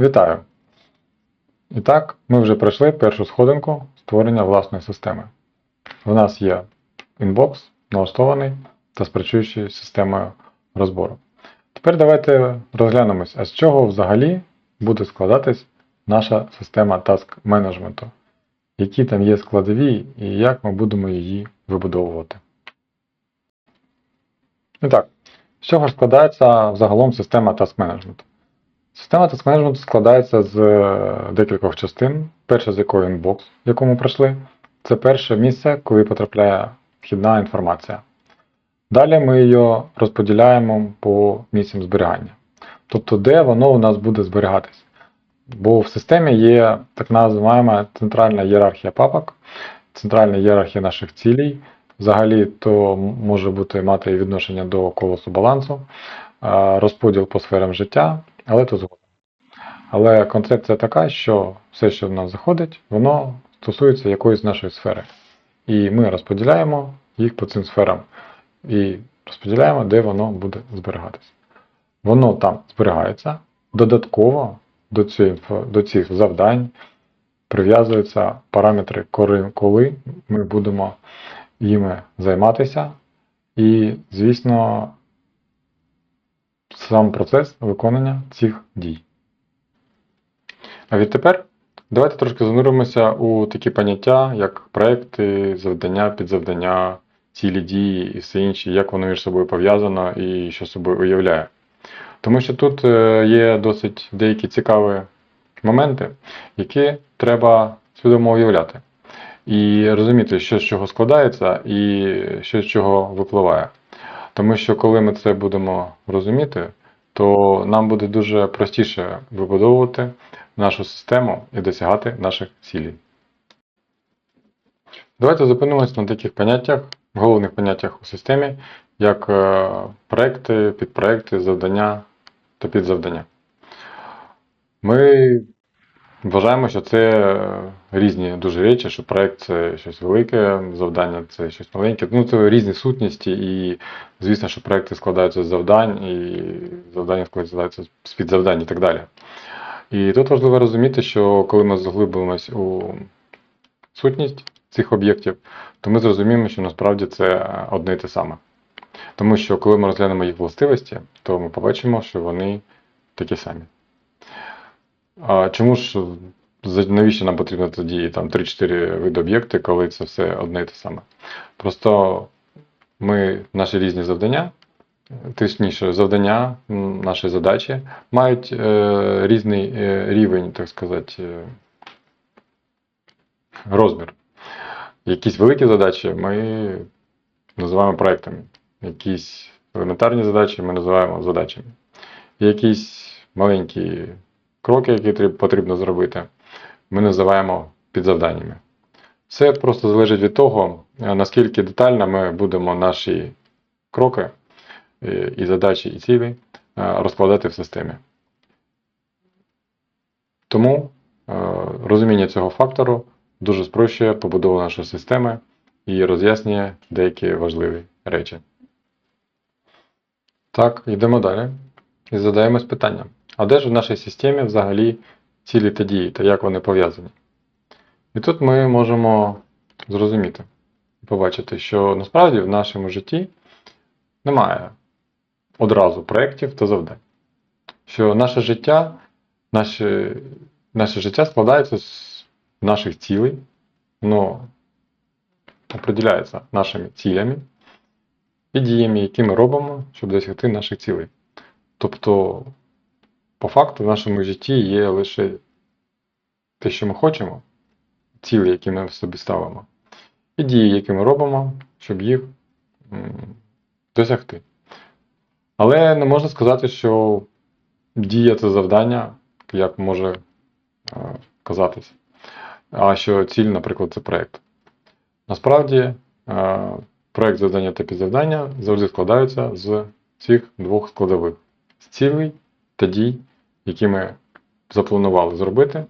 Вітаю! І так, ми вже пройшли першу сходинку створення власної системи. У нас є інбокс, налаштований та з працюючою системою розбору. Тепер давайте розглянемось, а з чого взагалі буде складатись наша система task менеджменту, які там є складові і як ми будемо її вибудовувати. І так, з чого ж складається взагалом система task менеджменту? Система task менеджменту складається з е, декількох частин. Перша з якої інбокс, в якому пройшли. Це перше місце, коли потрапляє вхідна інформація. Далі ми її розподіляємо по місцям зберігання. Тобто, де воно у нас буде зберігатись. Бо в системі є так називаємо центральна ієрархія папок, центральна ієрархія наших цілей. Взагалі, то може бути мати відношення до колосу балансу, розподіл по сферам життя, але то згодом. Але концепція така, що все, що в нас заходить, воно стосується якоїсь нашої сфери. І ми розподіляємо їх по цим сферам. І розподіляємо, де воно буде зберігатися. Воно там зберігається. Додатково до цих, до цих завдань прив'язуються параметри, коли ми будемо їми займатися. І, звісно, сам процес виконання цих дій. А відтепер давайте трошки зануримося у такі поняття, як проекти, завдання, підзавдання, цілі дії і все інше, як воно між собою пов'язано і що собою уявляє. Тому що тут е, є досить деякі цікаві моменти, які треба свідомо уявляти. І розуміти, що з чого складається і що з чого випливає. Тому що коли ми це будемо розуміти, то нам буде дуже простіше вибудовувати нашу систему і досягати наших цілей. Давайте зупинимось на таких поняттях, головних поняттях у системі, як е, проекти, підпроекти, завдання та підзавдання. Ми вважаємо, що це е, різні дуже речі, що проект це щось велике, завдання це щось маленьке. Ну, це різні сутності, і звісно, що проекти складаються з завдань, і завдання складаються з підзавдань і так далі. І тут важливо розуміти, що коли ми заглибимось у сутність цих об'єктів, то ми зрозуміємо, що насправді це одне і те саме. Тому що коли ми розглянемо їх властивості, то ми побачимо, що вони такі самі. А чому ж навіщо нам потрібно тоді там 3-4 види об'єкти, коли це все одне і те саме? Просто ми наші різні завдання, точніше, завдання, наші задачі мають е, різний е, рівень, так сказати, е, розмір. Якісь великі задачі ми називаємо проектами, якісь елементарні задачі ми називаємо задачами. Якісь маленькі кроки, які потрібно зробити, ми називаємо підзавданнями. Все просто залежить від того, е, наскільки детально ми будемо наші кроки е, і задачі, і цілі е, розкладати в системі. Тому розуміння цього фактору дуже спрощує побудову нашої системи і роз'яснює деякі важливі речі. Так, йдемо далі і задаємось питанням. А де ж в нашій системі взагалі цілі та дії та як вони пов'язані? І тут ми можемо зрозуміти і побачити, що насправді в нашому житті немає одразу проєктів та завдань. Що наше життя, наше, наше життя складається з наших цілей, воно определяється нашими цілями і діями, які ми робимо, щоб досягти наших цілей. Тобто, по факту, в нашому житті є лише те, що ми хочемо, цілі, які ми в собі ставимо, і дії, які ми робимо, щоб їх досягти. Але не можна сказати, що дія це завдання, як може е, казатись, а що ціль, наприклад, це проєкт. Насправді, е, проєкт завдання та підзавдання завжди складаються з цих двох складових: з цілей та дій, які ми запланували зробити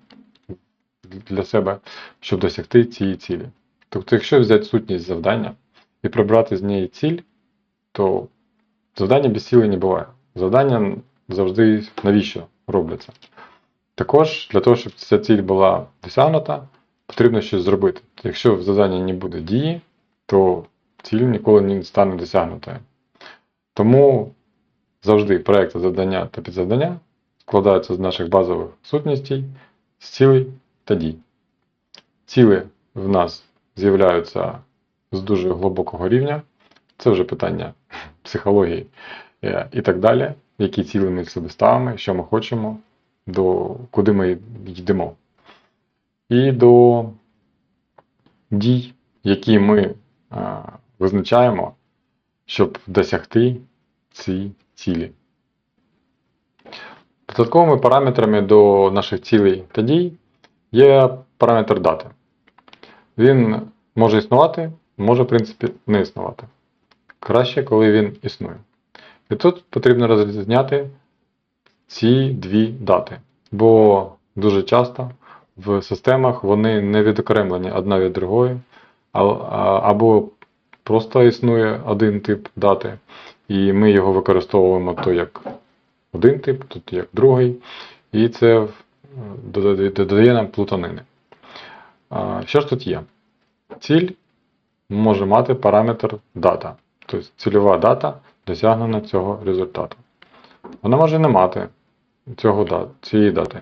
для себе, щоб досягти цієї цілі. Тобто, якщо взяти сутність завдання і прибрати з неї ціль, то завдання без цілей не буває. Завдання завжди навіщо робляться. Також для того, щоб ця ціль була досягнута, потрібно щось зробити. Якщо в заданні не буде дії, то ціль ніколи не стане досягнутою. Тому завжди проекти завдання та підзавдання складаються з наших базових сутностей, з цілей та дій. Цілі в нас з'являються з дуже глибокого рівня. Це вже питання психології е, і так далі, які цілі ми собі ставимо, що ми хочемо, до куди ми йдемо. І до дій, які ми а, визначаємо, щоб досягти ці цілі. Додатковими параметрами до наших цілей та дій є параметр дати. Він може існувати, може, в принципі, не існувати. Краще, коли він існує. І тут потрібно розрізняти ці дві дати. Бо дуже часто в системах вони не відокремлені одна від другої, або просто існує один тип дати, і ми його використовуємо то як один тип, тут як другий, і це е, додає нам плутанини. Що ж тут є? Ціль може мати параметр дата, тобто цільова дата досягнення цього результату. Вона може не мати цього цієї дати.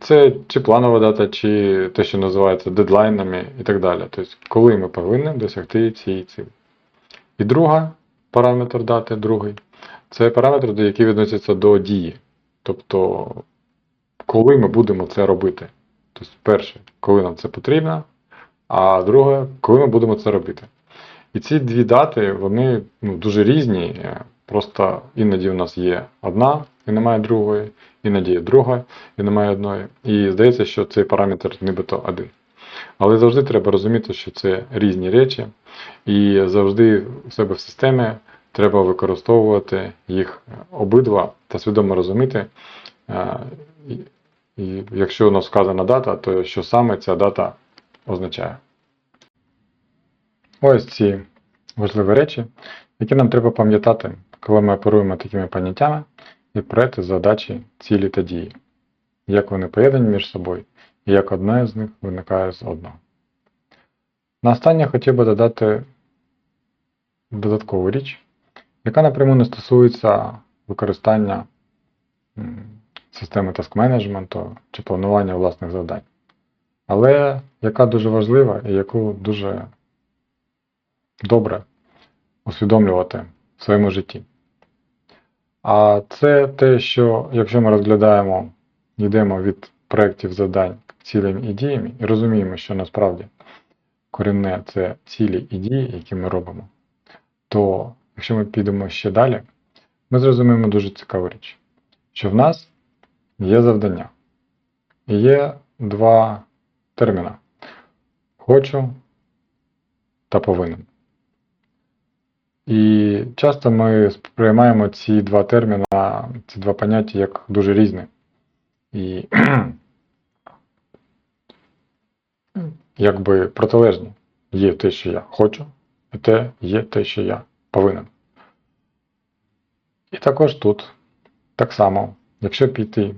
Це чи планова дата, чи те, що називається дедлайнами і так далі. Тобто, коли ми повинні досягти цієї цілі. І друга параметр дати, другий, це параметр, до- який відноситься до дії. Тобто, коли ми будемо це робити. Тобто, перше, коли нам це потрібно, а друге, коли ми будемо це робити. І ці дві дати, вони ну, дуже різні. Просто іноді у нас є одна і немає другої, іноді є друга і немає одної. І здається, що цей параметр нібито один. Але завжди треба розуміти, що це різні речі, і завжди у себе в системі треба використовувати їх обидва та свідомо розуміти. е, якщо у нас вказана дата, то що саме ця дата означає. Ось ці важливі речі, які нам треба пам'ятати, коли ми оперуємо такими поняттями і проекти, задачі, цілі та дії, як вони поєднані між собою і як одна з них виникає з одного. На останнє хотів би додати додаткову річ, яка напряму не стосується використання системи таск-менеджменту чи планування власних завдань, але яка дуже важлива і яку дуже добре усвідомлювати в своєму житті. А це те, що якщо ми розглядаємо, йдемо від проєктів завдань к цілям і діям, і розуміємо, що насправді корінне це цілі і дії, які ми робимо, то якщо ми підемо ще далі, ми зрозуміємо дуже цікаву річ, що в нас є завдання. І є два терміни: хочу та повинен. І часто ми сприймаємо ці два терміни, ці два поняття як дуже різні. І якби протилежні. Є те, що я хочу, і те є те, що я повинен. І також тут так само, якщо піти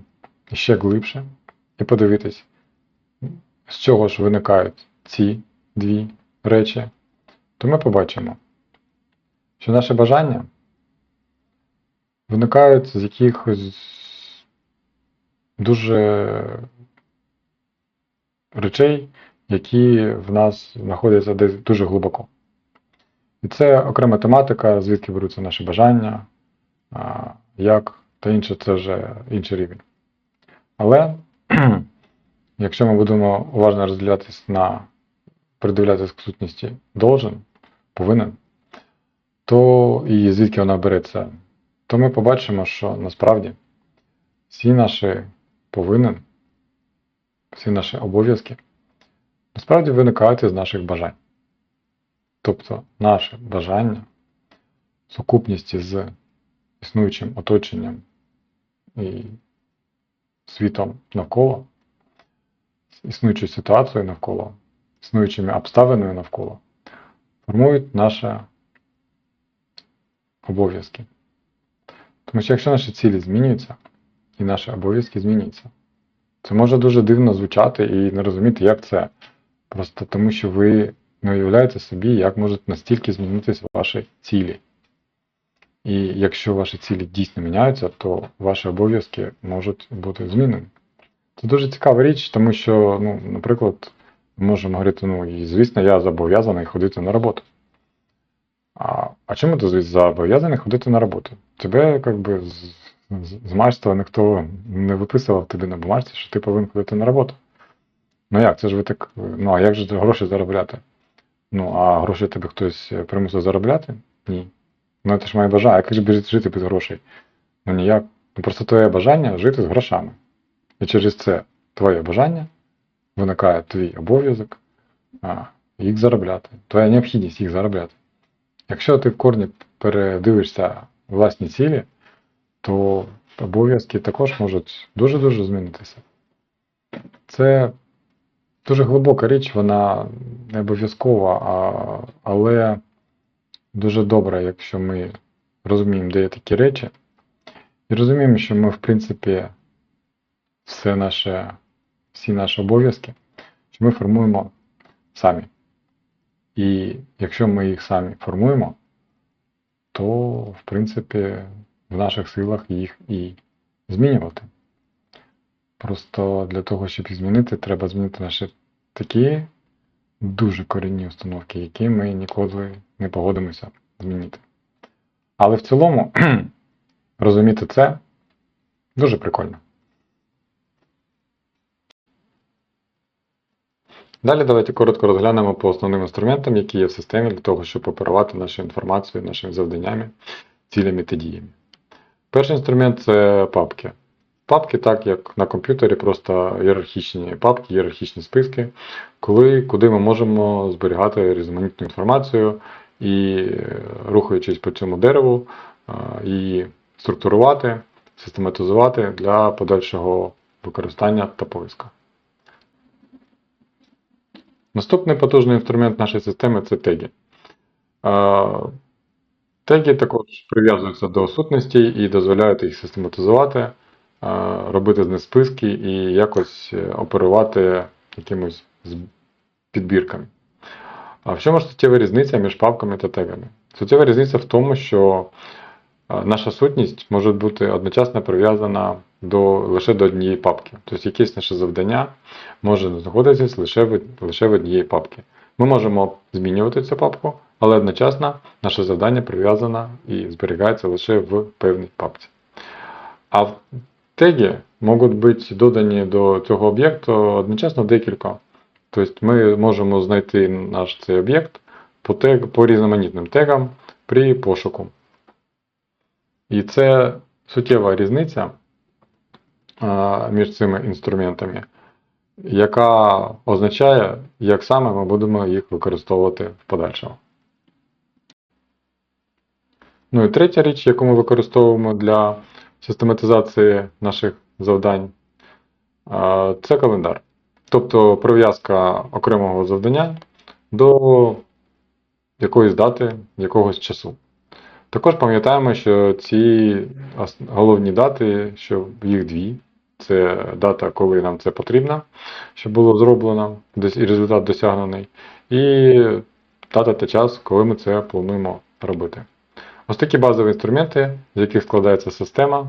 ще глибше і подивитись, з чого ж виникають ці дві речі, то ми побачимо, що наші бажання виникають з якихось дуже речей, які в нас знаходяться десь дуже глибоко. І це окрема тематика, звідки беруться наші бажання, як та інше, це вже інший рівень. Але якщо ми будемо уважно розділятись на придивлятися к сутності должен, повинен, то і звідки вона береться, то ми побачимо, що насправді всі наші повинен, всі наші обов'язки насправді виникають із наших бажань. Тобто наше бажання в сукупності з існуючим оточенням і світом навколо, з існуючою ситуацією навколо, існуючими обставинами навколо, формують наші обов'язки. Тому що якщо наші цілі змінюються, і наші обов'язки змінюються, Це може дуже дивно звучати і не розуміти, як це. Просто тому, що ви не уявляєте собі, як можуть настільки змінитися ваші цілі. І якщо ваші цілі дійсно міняються, то ваші обов'язки можуть бути змінені. Це дуже цікава річ, тому що, ну, наприклад, ми можемо говорити, ну, і звісно, я зобов'язаний ходити на роботу. А, а чому ти звісно, зобов'язаний ходити на роботу? Тебе, як з, з, з мальства ніхто не виписував тобі на бумажці, що ти повинен ходити на роботу. Ну як, це ж ви так. Ну, а як же гроші заробляти? Ну, а гроші тебе хтось примусив заробляти? Ні. Ну, це ж моє бажання, як же жити без грошей? Ну ніяк. Ну, просто твоє бажання жити з грошами. І через це твоє бажання виникає твій обов'язок їх заробляти. Твоя необхідність їх заробляти. Якщо ти в корні передивишся власні цілі, то обов'язки також можуть дуже-дуже змінитися. Це дуже глибока річ, вона не обов'язкова, але дуже добре, якщо ми розуміємо, де є такі речі, і розуміємо, що ми, в принципі, все наше, всі наші обов'язки, що ми формуємо самі. І якщо ми їх самі формуємо, то, в принципі, в наших силах їх і змінювати. Просто для того, щоб їх змінити, треба змінити наші такі дуже корінні установки, які ми ніколи не погодимося змінити. Але в цілому розуміти це дуже прикольно. Далі давайте коротко розглянемо по основним інструментам, які є в системі для того, щоб оперувати нашою інформацією, нашими завданнями, цілями та діями. Перший інструмент це папки. Папки, так як на комп'ютері, просто ієрархічні папки, ієрархічні списки, коли, куди ми можемо зберігати різноманітну інформацію і, е, рухаючись по цьому дереву, е, її структурувати, систематизувати для подальшого використання та поиска. Наступний потужний інструмент нашої системи це теги. Е, Теги також прив'язуються до сутностей і дозволяють їх систематизувати, робити з них списки і якось е, оперувати якимось підбірками. А в чому ж суттєва різниця між папками та тегами? Суттєва різниця в тому, що е, наша сутність може бути одночасно прив'язана до, лише до однієї папки. Тобто якесь наше завдання може знаходитися лише в, лише в однієї папки. Ми можемо змінювати цю папку, але одночасно наше завдання прив'язане і зберігається лише в певній папці. А теги можуть бути додані до цього об'єкту одночасно декілька. Тобто ми можемо знайти наш цей об'єкт по, тег, по різноманітним тегам при пошуку. І це суттєва різниця між цими інструментами, яка означає, як саме ми будемо їх використовувати в подальшому. Ну і третя річ, яку ми використовуємо для систематизації наших завдань, це календар. Тобто прив'язка окремого завдання до якоїсь дати, якогось часу. Також пам'ятаємо, що ці головні дати, що їх дві. Це дата, коли нам це потрібно, щоб було зроблено, десь і результат досягнений, і дата та час, коли ми це плануємо робити. Ось такі базові інструменти, з яких складається система.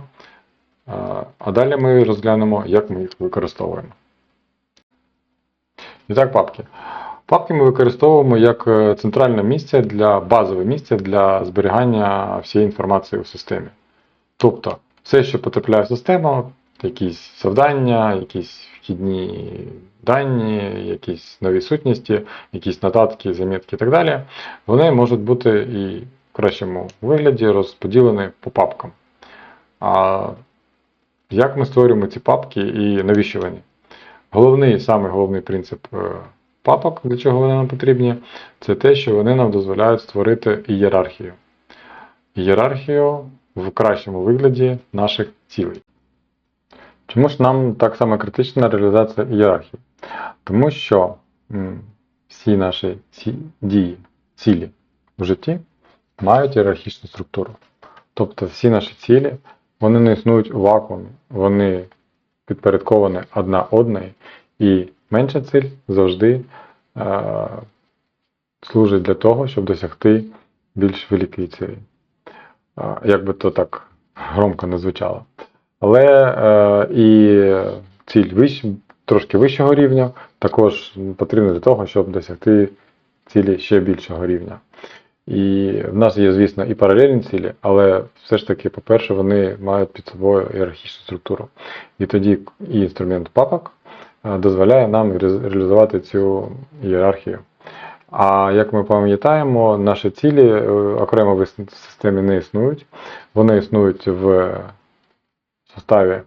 А далі ми розглянемо, як ми їх використовуємо. І так, папки. Папки ми використовуємо як е, центральне місце для базове місце для зберігання всієї інформації у системі. Тобто, все, що потрапляє в систему, якісь завдання, якісь вхідні дані, якісь нові сутності, якісь нотатки, замітки і так далі, вони можуть бути і кращому вигляді розподілені по папкам. А як ми створюємо ці папки і навіщо вони? Головний, самий головний принцип е, папок, для чого вони нам потрібні, це те, що вони нам дозволяють створити ієрархію. Ієрархію в кращому вигляді наших цілей. Чому ж нам так само критична реалізація ієрархії? Тому що всі наші дії, цілі в житті мають ієрархічну структуру. Тобто всі наші цілі вони не існують у вакуумі, вони підпорядковані одна одної, і менша ціль завжди е, служить для того, щоб досягти більш великої цілі. Е, як би то так громко не звучало. Але е, і ціль вищ, трошки вищого рівня також потрібна для того, щоб досягти цілі ще більшого рівня. І в нас є, звісно, і паралельні цілі, але все ж таки, по-перше, вони мають під собою ієрархічну структуру. І тоді і інструмент папок дозволяє нам реалізувати цю ієрархію. А як ми пам'ятаємо, наші цілі е, окремо в системі не існують. Вони існують в составі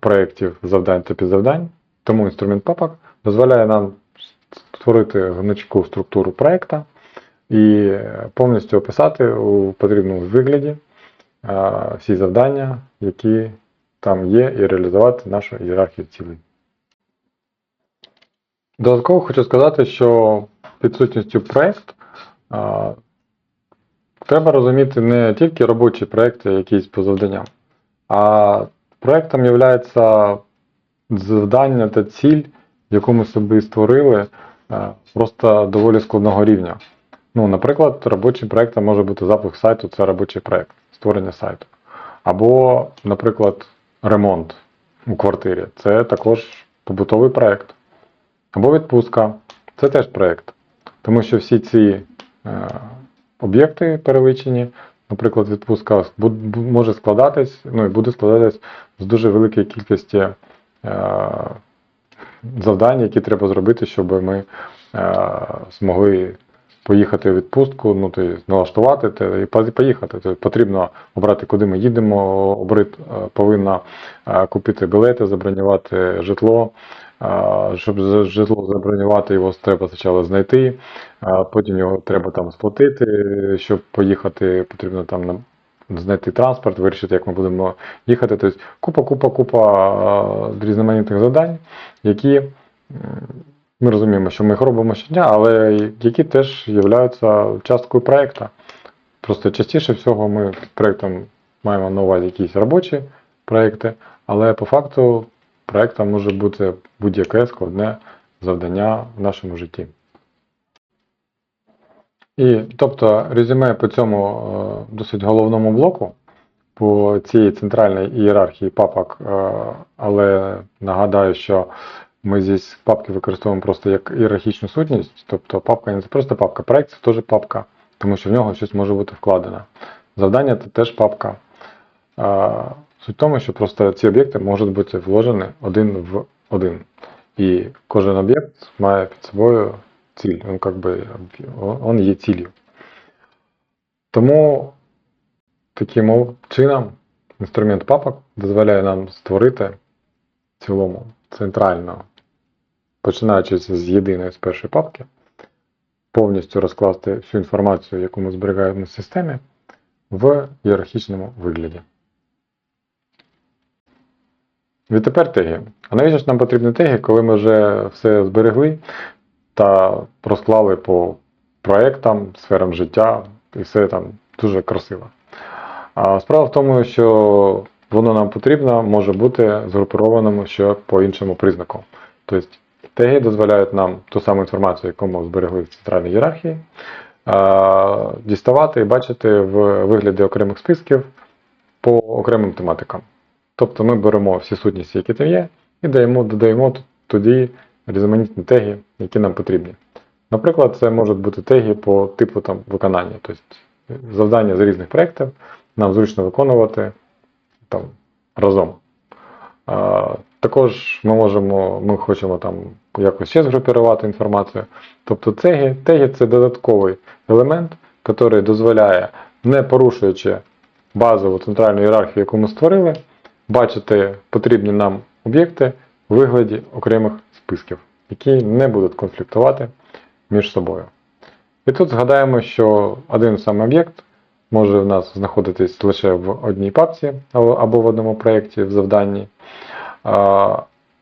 проєктів завдань та підзавдань. Тому інструмент папок дозволяє нам створити гнучку структуру проєкта і повністю описати у потрібному вигляді е, всі завдання, які там є, і реалізувати нашу ієрархію цілей. Додатково хочу сказати, що під сутністю проєкт е, треба розуміти не тільки робочі проєкти, якісь по завданням, а проєктом є завдання та ціль, яку ми собі створили, е, просто доволі складного рівня. Ну, наприклад, робочим проєктом може бути запуск сайту, це робочий проєкт, створення сайту. Або, наприклад, ремонт у квартирі це також побутовий проєкт. Або відпустка це теж проєкт. Тому що всі ці е, об'єкти переличені, наприклад, відпустка може складатись, ну і буде складатись з дуже великої кількості е, завдань, які треба зробити, щоб ми е, змогли поїхати у відпустку, ну, тобто налаштувати те і поїхати. Тобто потрібно обрати, куди ми їдемо, обрит е, повинна е, купити білети, забронювати житло. Е, Щоб житло забронювати, його треба спочатку знайти, потім його треба там сплатити, щоб поїхати, потрібно там знайти транспорт, вирішити, як ми будемо їхати. Тобто купа, купа, купа різноманітних завдань, які ми розуміємо, що ми їх робимо щодня, але які теж являються часткою проєкту. Просто частіше всього ми під проєктом маємо на увазі якісь робочі проєкти, але по факту проєктом може бути будь-яке складне завдання в нашому житті. І тобто резюме по цьому е, досить головному блоку, по цій центральній ієрархії папок, е, але нагадаю, що ми здесь папки використовуємо просто як ієрархічну сутність, тобто папка не просто папка, проект це теж папка, тому що в нього щось може бути вкладено. Завдання це теж папка. Суть в тому, що просто ці об'єкти можуть бути вложені один в один. І кожен об'єкт має під собою ціль. Він как он є ціллю. Тому таким чином інструмент папок дозволяє нам створити в цілому центрально, починаючи з єдиної з першої папки, повністю розкласти всю інформацію, яку ми зберігаємо в системі, в ієрархічному вигляді. Відтепер теги. А навіщо ж нам потрібні теги, коли ми вже все зберегли та розклали по проектам, сферам життя і все там дуже красиво. А справа в тому, що воно нам потрібно може бути згрупованим ще по іншому признаку. Тобто теги дозволяють нам ту саму інформацію, яку ми зберегли в центральній ієрархії, діставати і бачити в вигляді окремих списків по окремим тематикам. Тобто ми беремо всі сутності, які там є, і даємо, додаємо тоді різноманітні теги, які нам потрібні. Наприклад, це можуть бути теги по типу там, виконання, тобто завдання з різних проєктів нам зручно виконувати там, разом. Також ми можемо, ми хочемо там якось ще згрупувати інформацію. Тобто теги, теги це додатковий елемент, який дозволяє, не порушуючи базову центральну ієрархію, яку ми створили, бачити потрібні нам об'єкти в вигляді окремих списків, які не будуть конфліктувати між собою. І тут згадаємо, що один самий об'єкт може в нас знаходитись лише в одній папці або в одному проєкті в завданні,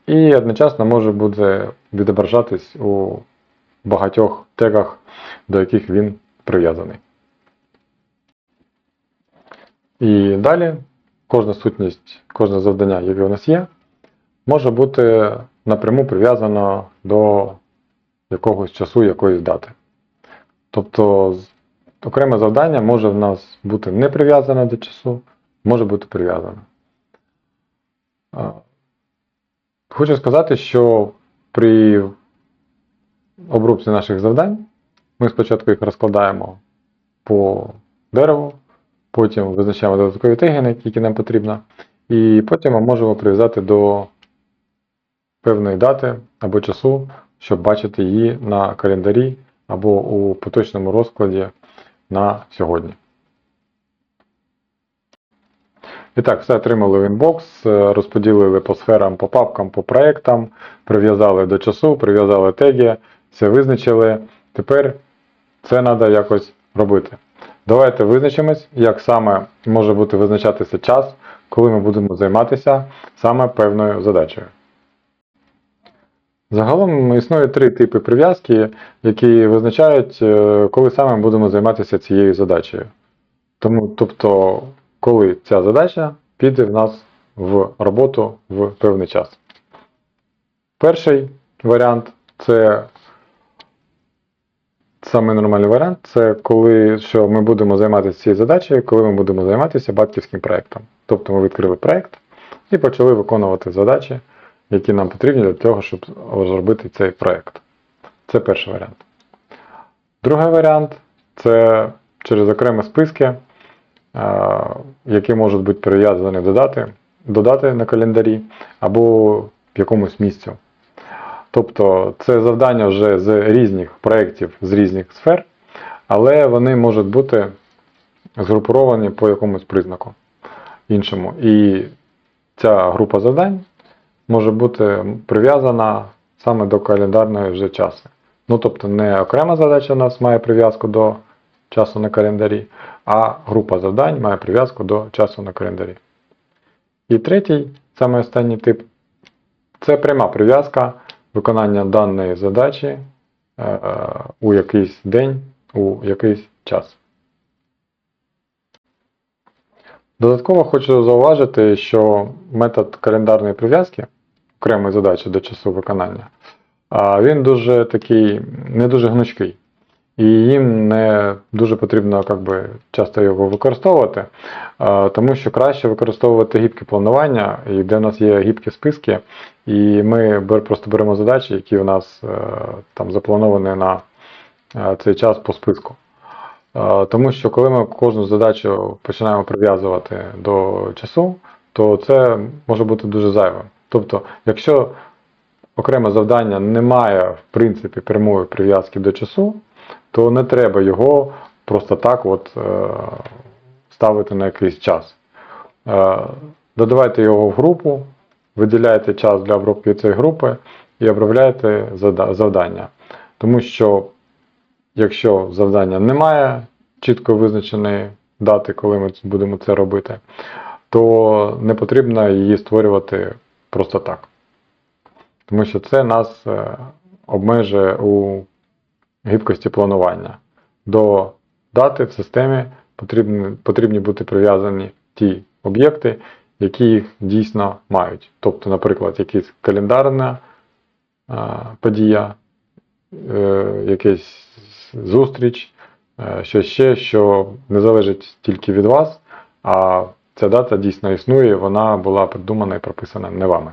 і одночасно може бути відображатись у багатьох тегах, до яких він прив'язаний. І далі кожна сутність, кожне завдання, яке у нас є, може бути напряму прив'язано до якогось часу, якоїсь дати. Тобто окреме завдання може в нас бути не прив'язане до часу, може бути прив'язане. Хочу сказати, що при обробці наших завдань ми спочатку їх розкладаємо по дереву, потім визначаємо додаткові теги, які нам потрібно, і потім ми можемо прив'язати до певної дати або часу, щоб бачити її на календарі або у поточному розкладі на сьогодні. І так, все отримали в інбокс, е, розподілили по сферам, по папкам, по проектам, прив'язали до часу, прив'язали теги, все визначили. Тепер це треба якось робити. Давайте визначимось, як саме може бути визначатися час, коли ми будемо займатися саме певною задачею. Загалом існує три типи прив'язки, які визначають, е, коли саме будемо займатися цією задачею. Тому, тобто, коли ця задача піде в нас в роботу в певний час. Перший варіант це Саме нормальний варіант це коли що ми будемо займатися цією задачею, коли ми будемо займатися батьківським проєктом. Тобто ми відкрили проєкт і почали виконувати задачі, які нам потрібні для того, щоб розробити цей проєкт. Це перший варіант. Другий варіант це через окремі списки, які можуть бути прив'язані до дати, до дати на календарі або в якомусь місцю. Тобто це завдання вже з різних проєктів, з різних сфер, але вони можуть бути згруповані по якомусь признаку іншому. І ця група завдань може бути прив'язана саме до календарної вже часу. Ну, тобто не окрема задача у нас має прив'язку до часу на календарі, а група завдань має прив'язку до часу на календарі. І третій, саме останній тип, це пряма прив'язка виконання даної задачі е, у якийсь день, у якийсь час. Додатково хочу зауважити, що метод календарної прив'язки окремої задачі до часу виконання, він дуже такий, не дуже гнучкий. І їм не дуже потрібно як би, часто його використовувати, тому що краще використовувати гібке планування, і де в нас є гібкі списки, і ми просто беремо задачі, які у нас е, там заплановані на е, цей час по списку. Тому що коли ми кожну задачу починаємо прив'язувати до часу, то це може бути дуже зайвим. Тобто, якщо окреме завдання не має в принципі прямої прив'язки до часу, то не треба його просто так от, е, ставити на якийсь час. Е, Додавайте його в групу, виділяєте час для обробки цієї групи і обробляєте завдання. Тому що якщо завдання немає чітко визначеної дати, коли ми будемо це робити, то не потрібно її створювати просто так. Тому що це нас е, обмежує у гибкості планування. До дати в системі потрібні, потрібні бути прив'язані ті об'єкти, які їх дійсно мають. Тобто, наприклад, якась календарна е, подія, е, якась зустріч, е, щось ще, що не залежить тільки від вас, а ця дата дійсно існує, вона була придумана і прописана не вами.